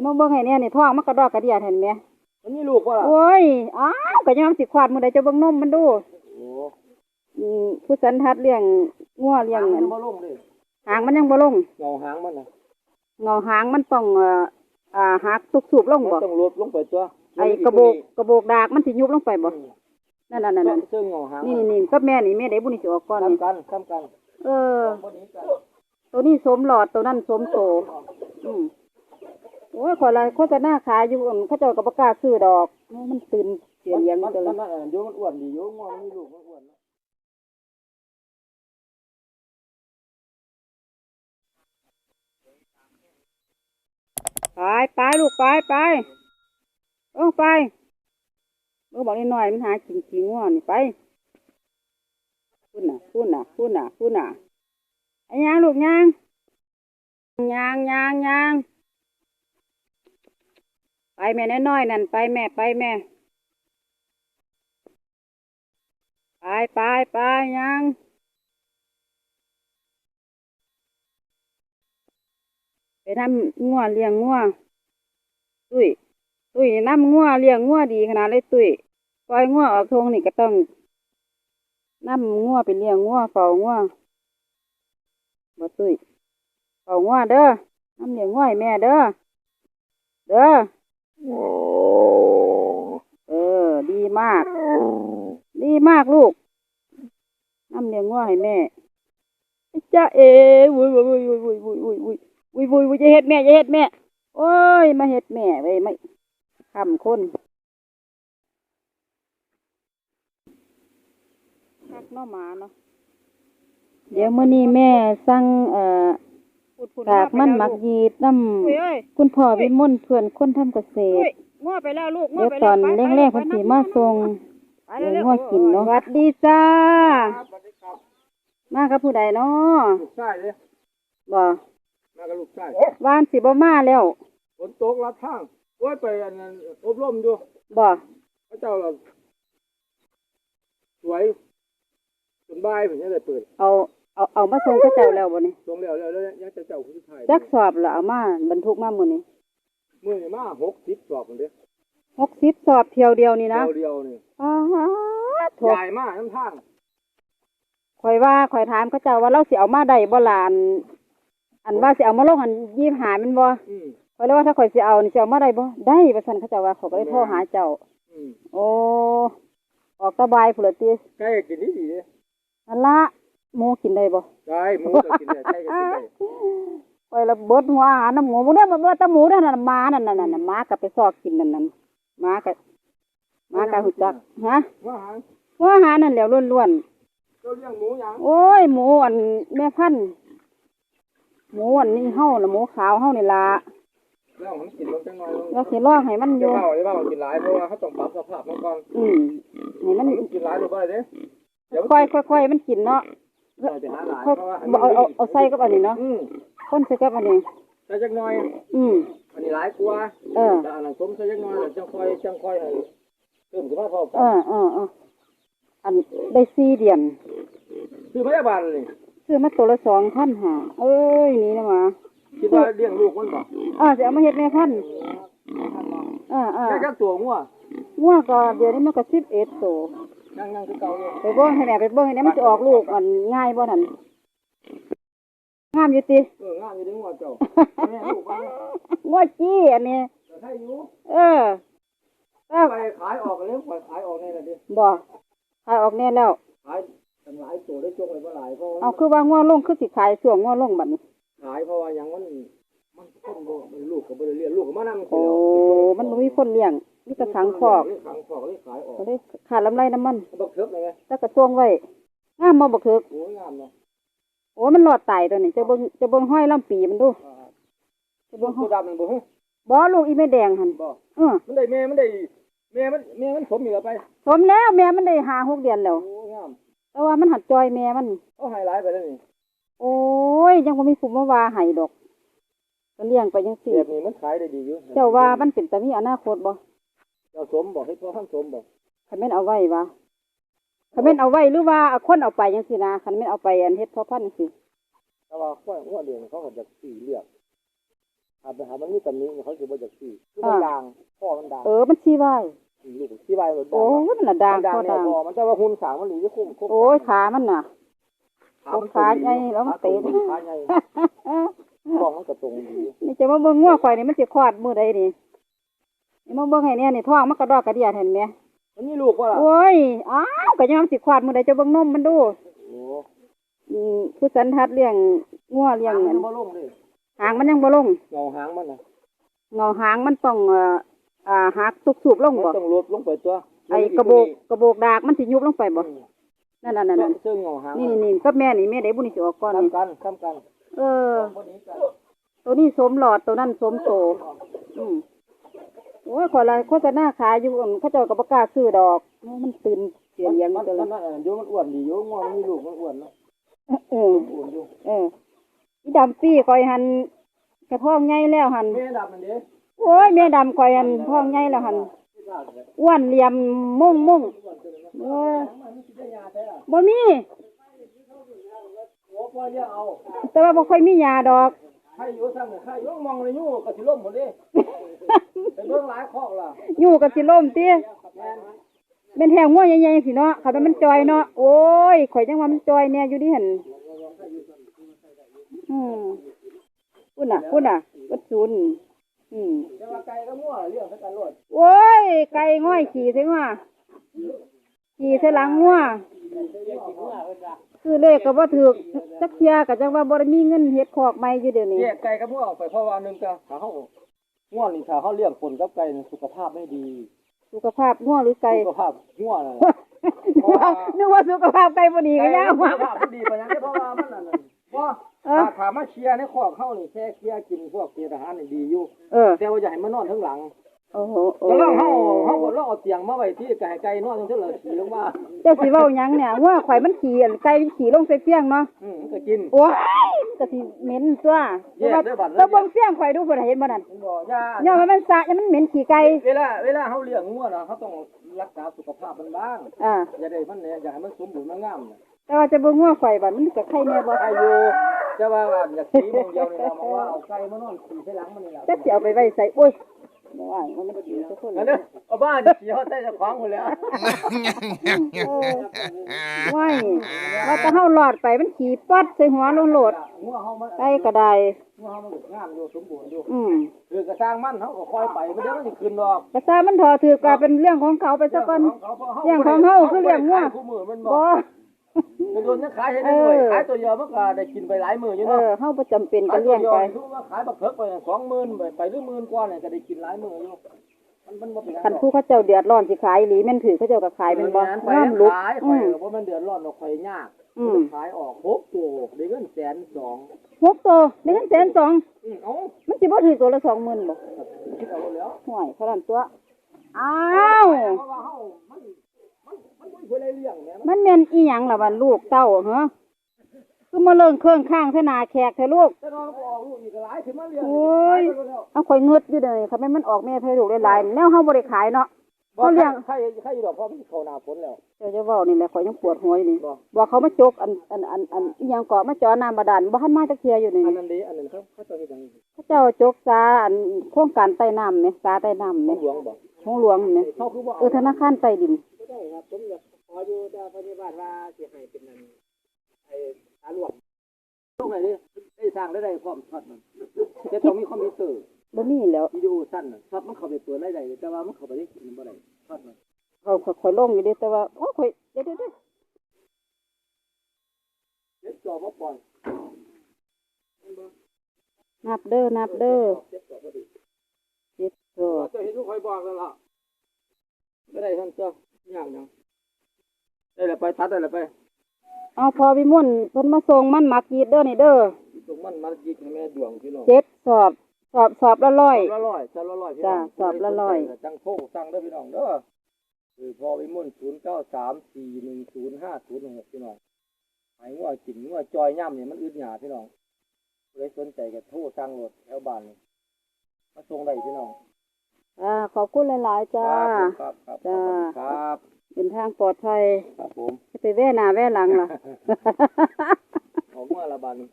นี่มาเบิ่งให้เนี่ยนี่ท้องมันกระดอกกระเดียดเห็นไหมมันมีลูกป่ะล่ะโอ้ยอ้าวก็ยังสิขวาดมื้อใดจะเบิ่งนมมันดูโอ้อืมผู้สันทัดเลี้ยงงัวเลี้ยงหางอัมันนบ่ลงเลยหางมันยังบ่ลงเงาหางมันน่ะเงาหางมันต้องเอ่ออ่าหักตุบๆลงมันบ่ต้องลดลงไปตัวไอ้กระโบกกระโบกดากมันสิยุบลงไปบ่นั่นๆนั่นั่นนเสื้อเงาหางๆนี่นี่ๆกับแม่นี่แม่เด็บุญนี่สิออกก่อนนี่ทำกันทำกัน เออบ่หนีกันตัวนี้สมหลอดตัวนั้นสมโตอืม โอ้ยขอละโฆษณาขายอยู่อั่นเขาเจ้าก็บ่กล้าซื้อดอกโอ้มันตื่นเสียเลี้ยงมันตัวละนนั่นอะโยมันอ้วนดีโยงอมันมีลูกมันอ้วนนะไปไปลูกไปไปเออไปเออบอกนิดหน่อยมันหากินขี้ง่วนี่ไปพูดน่ะพูดน่ะพูดน่ะพูดน่ะไอ้ยางลูกยางยางยางยาง ไปแม่น้อยๆนั่นไปแม่ไปแม่ ไปไปไปยังไปทำงัวเลี้ยงงัวตุ้ยตุ้ยน้ำงัวเลี้ยงงัวดีขนาดเลยตุ้ยปล่อยงัวออกทงนี่ก็ต้องน้ำงัวไปเลี้ยงงัวเฝ้างัวบ่ตุ้ยเฝ้างัวเด้อน้ำเลี้ยงงัวให้แม่เด้อเด้อ เออ ดีมาก ดีมากลูกน้ำเลี้ยงว่าให้แม่จ้าเอ๋วุ้ยวุ้ยวุ้ยวุ้ยวุ้ยวุ้ยวุ้ยวุ้ยวุ้ยวุ้ยจะเฮ็ดแม่จะเฮ็ดแม่ โอ้ย มาเฮ็ดแม่ไว้ไม่คำคนคักน้อหมาเนาะ เดี๋ยวเมื้อนี้แม่สั่งเอ่อ ตากมันหมักยีดน้ำคุณพ่อวิมลเพื่อนคนทำเกษตรง้อไปแล้วลูกเดี๋ยวตอนแรกๆเพิ่นสิมาส่งเลี้ยงงัวกินเนาะสวัสดีจ้าครับสวัสดีครับมากับผู้ใดเนาะลูกชายเลยบ่มากับลูกชายวานสิบ่มาแล้วฝนตกรับทางโอ้ยไปอันนั้นอบรมอยู่บ่พระเจ้าเราสวยจนบ่ายผมยังได้เปิดเอา เอาเอามาส่งเขาเจ้าแล้วบ่นี่ลงแล้วแล้วแล้วยังจะเจ้าคุณสุดท้ายจักสอบแล้วเอามาบรรทุกมามื้อนี้มือนี่มาหกสิบสอบคนเดียว60สอบเที่ยวเดียวนี่นะเดียวเดียวนี่อ้าโถใหญ่มากน้ำทางข่อยว่าข่อยถามเขาเจ้าว่าเราสิเอามาได้บ่ล่ะอันอันว่าสิเอามาลงอัน25แม่นบ่อืมข่อยเลยว่าถ้าข่อยสิเอานี่สิเอามาได้บ่ได้ว่าซั่นเขาเจ้าว่าเขาก็เลยโทรหาเจ้าอืมโอ้ออกสบายพุ่นละติใกล้กินดีดีเลยนั่นละ หมูกินได้บ่ใช่หมูก็กินได้ใช่ก็กินได้ไปละเบิดหัวอาหารน้ำหมูบ่ได้มาเบิดแตะหมูเด้อนั่นน่ะหมานั่นน่ะนั่นน่ะหมาก็ไปซอกกินนั่นนั่นหมาก็หมาก็หูจักฮะว่าหางหัวอาหารนั่นแหล้วล้วนเจ้าเลี้ยงหมูหยังๆโอ้ยหมูอันแม่พันธุ์หมูอันนี้เฮาน่ะหมูขาวเฮานี่ล่ะแล้วมันกินลงจังหน่อยลงเราสิลองให้มันอเดี๋ยวยู่เบาเดี๋ยวเบากินหลายเพราะว่าเขาต้องปรับสภาพมันก่อนอืมให้มันมันกินหลายหรือเปล่าเด้เดี๋ยวค่อยๆค่อยๆมันกินเนาะ เราไปหาหลายค่อยเพราะว่าบ่เอาเอาเอาใส่กับอันนี้เนาะอืมคนใส่กับอันนี้ ใส่จักหน่อย อืม อันนี้หลายกว่าเออ แต่อันนั้นผมใส่จักหน่อยแล้วจังค่อยจังค่อยให้เพิ่มสภาพพอเออเออเอออันได้4เดือนคือพยาบาลนี่ซื้อมาตัวละ2,500เอ้ยนี่นะหมาคิดว่าเลี้ยงลูกมันบ่อ่าจะเอามาเฮ็ดแม่พันธุ์อ่าอ่าแค่จักตัวงัวงัวก็เดี๋ยวนี้มันก็สิบเอ็ดตัว ยังยังคือเก่าอยู่ไปเบิ่งให้แหน่ไปเบิ่งให้แหน่มันจะออกลูกอันง่ายบ่นั่นงามอยู่ติเอองามอยู่ในงัวเจ้าแม่ลูกมันงัวจี้อันนี้ แต่ถ้าอยู่เออถ้าไปขายออกแล้วปล่อยขายออกนี่แหละดิบ่ขายออกแน่แล้ว ขายกันหลายตัวได้จงเลยบ่หลายเพราะว่าเอาคือว่างัวลงคือสิขายช่วงงัวลงบัดนี้ ขายเพราะว่าหยังมันมันคนบ่มันลูกก็บ่ได้เลี้ยงลูกก็มานำโอ้มันบ่มีคนเลี้ยง มีแต่ขังคอกขังคอกเลยขายออกก็เลยขาดลำไรน้ำมันบักเถิบเลยไงแล้วก็ช่วงไว้งามบ่บักเถิกโอ้ยงามเนาะโอ้มันรอดตายตัวนี้จะเบิ่งจะเบิ่งห้อยลำปีมันดูจะบ่เบิ่งห้อตัวยดำมันบ่ฮะบ่ลูกอีแม่แดงหั่นบ่เออมันได้แม่มันได้แม่มันแม่มันสมอยู่แล้วไปสมแล้วแม่มันได้ห้าหกเดือนแล้วโอ้งามแต่ว่ามันหัดจอยแม่มันเอาไฮไลท์ไปแล้วนี่โอ้ยยังบ่มีผู้มาว่าให้ดอกก็เลี้ยงไปจังซี่แบบนี้มันขายได้ดีอยู่เจ้าว่ามันเป็นตามีอนาคตบ่ เจ้าสมบอกให้พ่อท่านสมบอกคันแม่นเอาไว้บ่คันแม่นเอาไว้หรือว่าเอาคนเอาไปจังซี่นะคันแม่นเอาไปอันเฮ็ดพ่อพันธุ์จังซี่แต่ว่าข้อยหัวเดือนเขาก็จะสีเลือกหาไปหามันมีตำหนิเขาสิบ่จักซื้อคือมันดังพ่อมันดังเออมันชีไว้ลูกที่ใบมันดัโอ้ยมันละด่างดังพอเนี่ยด่างพอมันจะว่าหุ่นสางมันหลีจะคุ้มคุ้มโอ้ยขามันน่ะขาใหญ่แล้วมันเตะขาใหญ่ท้องมันก็ตรงดีนี่จะมาเบิ่งงัวข่อยนี่มันสิคลอดมื้อใดนี่นี่ มาเบิ่งให้เนี่ยนี่ท้องมันกระดอกกระเดียดเห็นไหมมันมีลูกว่าล่ะโอ้ย อ้าวก็ยังมันสิคลอดมื้อใดจะเบิ่งนมมันดูโอ้อืมผู้สันทัดเลี้ยงงัวเลี้ยงหางนั่มันนบ่ลงเลยหางมันยังบ่ลงเงาหางมันน่ะเงาหางมันต้องเอ่ออ่าหักสุบๆลงมันบ่ต้องลดลงไปตัวไอ้กระโบกกระโบกดากมันสิยุบลงไปบ่นั่นนั่นนั่นนั่นซึ่งเงาหางนี่นี่ก็แม่นี่แม่ได้บุญสิออกก่อนนี่ทำกันทำกัน เออ ตัวนี้สมหลอดตัวนั้นสมโตอืม โอ้ยขอละโฆษณาขายอยู่อั่นเขาเจ้าก็บ่กล้าซื้อดอกโอ้มันตื่นเสียเลี้ยงมันตัวมัละนมันอยู่มันอ้วนดีอยู่งอมันมีลูกมันอ้วนเนาะเออ อ้วนอยู่เอออีดำปี้คอยหันกระท้องใหญ่แล้วหันแม่ดับมันเด้โอ้ยแม่ดำคอยหันท้องใหญ่แล้วหันอ้วนเหลี่ยมมุ่งมุ่งเออบ่มีโอ้พ่อเลี้ยงเอาแต่ว่าบ่ค่อยมียาดอก ใครอยู่ซ้ำใครอยู่มองเลยอยู่ก็สิล่มหมดเด้ไปเบิ่งหลายคอกล่ะอยู่กับสิล่มติแม่นเป็นแถวงัวใหญ่ๆสิเนาะคันว่ามันจอยเนาะโอ้ยข่อยจังว่ามันจอยแน่อยู่ดิหั่นอืมพุ่นน่ะพุ่นน่ะวัดศูนย์อืมแต่ว่าไก่ก็มั่วเลี้ยงคือกันโลดโอ้ยไก่ง่อยขี่ใช่ว่าขี่ใส่หลังงัว คือเลขก็บ่ถูกจักเที่ยก็จังว่าบ่ได้มีเงินเฮ็ดคอกใหม่อยู่เดี๋ยวนี้แยกไก่กับมั่วออกไปเพราะว่าหนึงก็ถ้าเฮาง่วนี่ถ้าเฮาเลี้ยงคนกับไก่นี่สุขภาพไม่ดี สุขภาพงัวหรือไก่สุขภาพง่วน่ะนึกว่า นึกว่าสุขภาพไก่บ่ดีก็ยาวสุมาขภาพบ่ดีปานนั้นเพราะว่ามันนั่นน่ะบ่เออ ถ้าถามมาเชียร์ในคอกเฮานี่แค่เชียร์กินพวกเศษอาหารนี่ดีอยู่ เออ แต่ว่าอย่าให้มันนอนข้างหลังโอ้โหโอ้ ก็โหลองเฮาเฮาก็ลองเอาเตียงมาไว้ที่ไก่ไก่นอนจังซี่เลยขี่ลงมาเจ้าสิเว้าหยังเนี่ยงัวข่อยมันขี่อันไก่มันขี่ลงใส่เฟียงเนาะอืมมันก็กินโอ้ยมันก็สิเหม็นตัวแยกด้วยบัดเลยแล้วเบิ่งเฟียงข่อยดูพุ่นน่ะเห็นบ่นั่นมันบ่ย่าย่อมมันสะย่อมมันเหม็นขี่ไก่เวลาเวลาเฮาเลี้ยงงัวน่ะเฮาต้องรักษาสุขภาพมันบ้างอ่าอย่าได้มันเนี่ยอย่าให้มันสมบูรณ์มันงามเนี่ยแต่ว่าจะเบิ่งงัวข่อยบัดมันก็ไข่แน่บ่ไก่อยู่แต่ว่าอยากสีมองเดียวนี่ล่ะมองว่าเอาไก่มานอนขี่ใส่หลังมันนี่ล่ะจักสิเอาไปไว้ใส่โอ้ย บ่ว่ามันมันขี่ทุกคนอันนี้เอาบ้านขี่เฮาใส่เจ้าของหมดแล้วเออว้ายว่าแต่เฮาหลอดไปมันขี่ปัดใส่หัวลงโหลดงัวเฮามันไก่ก็ได้งัวเฮามันงามอยู่สมบูรณ์อยู่อืมคือกระสร้างมันเฮาก็คอยไปมันเดี๋ยวมันสิขึ้นดอกกระซ่ามันถอถือกลายเป็นเรื่องของเขาไปซะก่อนเรื่องของเฮาคือเรื่องงัวคู่มือมันบบ่อก มันโดนยังขายให้ได้ด้วยเออขายตัวเดียวมันก็ได้กินไปหลายมื้ออยู่เอเนาะอเฮาบ่จำเป็นก็ขายตัเลี้วยงเดียวไปคือว่าขายบักเพิกไป20,000ไปไปหรือหมื่นกว่าเนี่ยก็ได้กินหลายมื้ออยู่มันมันบ่เป็นหยังคันดอกผู้เขาเจ้าเดือดร้อนสิขายอีหลีแม่นถือเขาเจ้าก็ขายเป็นบ่เออไปน้ำลุกขายอืข่อยมก็บ่แม่นเดือดร้อนดอกข่อยยากอืมขายออกหกตัวได้เงินแสนสองหกตัวได้เงินแสนสองอืมเอ้ามันสิบ่ถือตัวละ20,000บ่คิดเอาแล้วห่วยเท่านั้นตัวอ้าว เพราะว่าเฮามัน มันมันบ่มีผู้ใดเลี้ยงแหมมันแม่นอีหยังล่ะมันลูกเต้าเหรอคือมาเลิ่งเครื่องข้างใส่หน้าแขกเถอะลูก แต่นอนก็ออกลูกอีกหลายถึงมาเลี้ยงโอ้ยเอาข่อยเงึดอยู่เด้อค่ะแม่นมันออกแม่ให้ลูกหลายๆแนวเฮาบ่ได้ขายเนาะ บ่เขาเลี้ยง ใครใครอยู่ดอกเพราะมันเข้าหน้าฝนแล้ว เดี๋ยวจะเว้านี่แหละข่อยยังปวดหัวอยู่นี่บ่ บอกเขามาจกอันอันอันอันอีหยังเกาะมาเจอน้ำบาดาลบ่ทันมาจักเที่ยอยู่นี่อันนั้นดีอันนั้นครับเขาจะเฮ็ดหยังเขาเจ้าจกซาอันโครงการใต้น้ำแหมซาใต้น้ำแหมหลวงบ่ ของหลวงแหมเขาคือบ่เออธนาคารใต้ดินได้ครับผมอยากขออยู่แต่ปฏิบัติว่าสิให้เป็นนั่นไอ้ตาหลวงตรงไหนดิได้สร้างได้ได้พร้อมช็อตมันแต่ต้องมีคอมพิวเตอร์ บ่มีแล้ว วิดีโอสั้นน่ะช็อตมันเข้าไปเปิดได้ได้แต่ว่ามันเข้าไปได้มันบ่ได้ช็อตมันเขาเขาข่อยลงอยู่เด้แต่ว่า โอ้ข่อยเดี๋ยวเดี๋ยวเดี๋ยวเล็กจอบ่ปล่อยนับเด้อนับเด้อ เล็กจอบ่ดี เจ็ดโซเจ้าเห็นทุกคอยบอกแล้วล่ะไม่ได้ท่านเจ้าย่างยังได้แล้วไปตัดได้แล้วไปเอาพอวิมลเพิ่นมาส่งมันหมักยีดเด้อนี่เด้อตรงมันมันยิกให้แม่ดวงพี่น้องเจ็ดสอบสอบสอบละร้อยละร้อยจะละร้อยพี่น้จ้ะองสอบละร้อยจังโทรสั่งเด้อพี่น้องเด้อคือพอวิมุนศูนย์เก้าสามสี่หนึ่งศูนย์ห้าศูนย์หกพี่น้องหายงัวกินงัวจอยย่ำเนี่ยมันอึดหยาพี่น้องเลยสนใจกับโทรสั่งรถแถวบ้านนี่มาส่งได้พี่น้อง อ่าขอบคุณหลายๆจ้า ครับครับจ้าครับเป็นทางปลอดภัยครับผมจะไปแว่หน้าแว่หลังล่ะ ขอเมื่อละบาดนี้